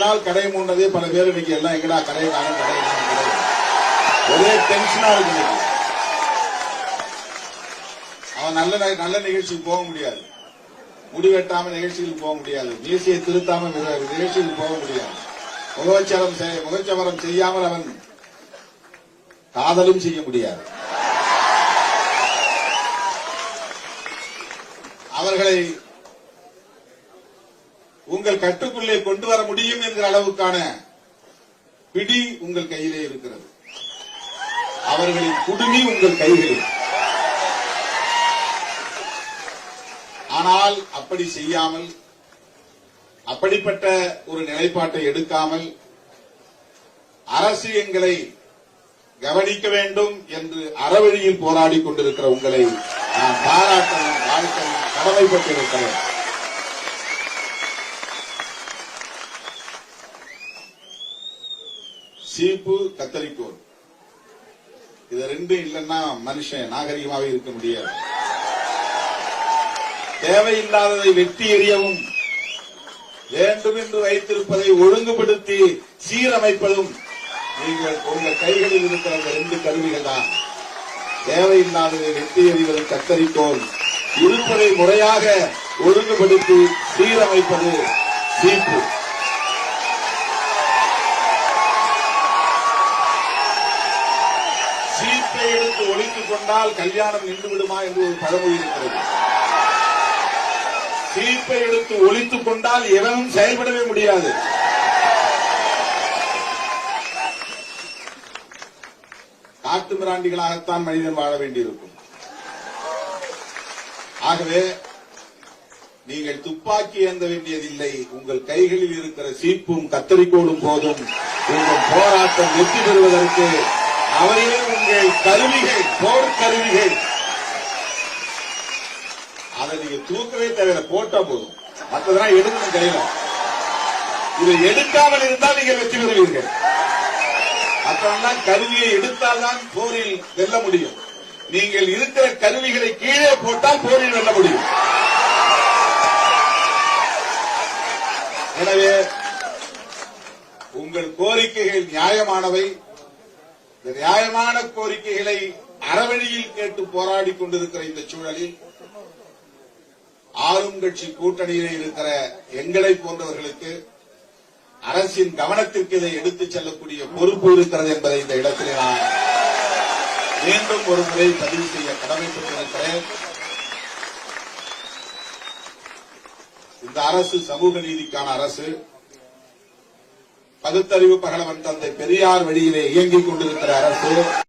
நாள் கடை மூண்டதே பல பேர் இன்னைக்கு எல்லாம் எங்கடா கடை காணும் கடையை காணும் ஒரே டென்ஷனா இருக்கு அவன் நல்ல ந- நல்ல நிகழ்ச்சிக்கு போக முடியாது. முடிவெட்டாம நிகழ்ச்சிகளுக்கு போக முடியாது. மீசையை திருத்தாம நிகழ்ச்சியில் நிகழ்ச்சிகளுக்கு போக முடியாது. முகச்சரம் செய்- முகச்சவரம் செய்யாமல் அவன் காதலும் செய்ய முடியாது. அவர்களை உங்கள் கட்டுக்குள்ளே கொண்டு வர முடியும் என்கிற அளவுக்கான பிடி உங்கள் கையிலே இருக்கிறது. அவர்களின் குடுமி உங்கள் கைகளில். ஆனால் அப்படி செய்யாமல் அப்படிப்பட்ட ஒரு நிலைப்பாட்டை எடுக்காமல் அரசு எங்களை கவனிக்க வேண்டும் என்று அறவழியில் போராடி கொண்டிருக்கிற உங்களை நான் பாராட்டவும் வாழ்க்கவும் கடமைப்பட்டிருக்கிறேன். சீப்பு கத்தரிக்கோல். இது ரெண்டும் இல்லைன்னா மனுஷன் நாகரிகமாக இருக்க முடியாது. தேவையில்லாததை வெட்டி எறியவும் வேண்டும் என்று வைத்திருப்பதை ஒழுங்குபடுத்தி சீரமைப்பதும் நீங்கள் உங்கள் கைகளில் இருக்கிற அந்த ரெண்டு கருவிகள் தான். தேவையில்லாததை வெட்டி எறிவது கத்தரிக்கோல். இருப்பதை முறையாக ஒழுங்குபடுத்தி சீரமைப்பது சீப்பு சீப்பை எடுத்து ஒழித்துக் கொண்டால் கல்யாணம் நின்று விடுமா என்று ஒரு பழமொழி இருக்கிறது. தீர்ப்பை எடுத்து ஒழித்துக் கொண்டால் எவனும் செயல்படவே முடியாது. காட்டு மிராண்டிகளாகத்தான் மனிதன் வாழ வேண்டியிருக்கும். ஆகவே நீங்கள் துப்பாக்கி ஏந்த வேண்டியதில்லை. உங்கள் கைகளில் இருக்கிற சீப்பும் கத்தரிக்கோடும் போதும். உங்கள் போராட்டம் வெற்றி பெறுவதற்கு அவரே உங்கள் கருவிகள் போர் கருவிகள். அதை நீங்க தூக்கவே தேவையில்ல போட்டா போதும். மற்றதெல்லாம் எடுக்கணும் கையில இதை எடுக்காமல் இருந்தால் நீங்கள் வெற்றி பெறுவீர்கள். மற்றவெல்லாம் கருவியை எடுத்தால்தான் போரில் வெல்ல முடியும். நீங்கள் இருக்கிற கருவிகளை கீழே போட்டால் போரில் வெல்ல முடியும். எனவே உங்கள் கோரிக்கைகள் நியாயமானவை. இந்த நியாயமான கோரிக்கைகளை அறவழியில் கேட்டு போராடி கொண்டிருக்கிற இந்த சூழலில் ஆளும் கட்சி கூட்டணியிலே இருக்கிற எங்களை போன்றவர்களுக்கு அரசின் கவனத்திற்கு இதை எடுத்துச் செல்லக்கூடிய பொறுப்பு இருக்கிறது என்பதை இந்த இடத்திலே நான் மீண்டும் ஒரு முறை பதிவு செய்ய கடமைப்பட்டிருக்கிறேன். இந்த அரசு சமூக நீதிக்கான அரசு. பகுத்தறிவு பகலவன் தந்தை பெரியார் வழியிலே இயங்கிக் கொண்டிருக்கிற அரசு.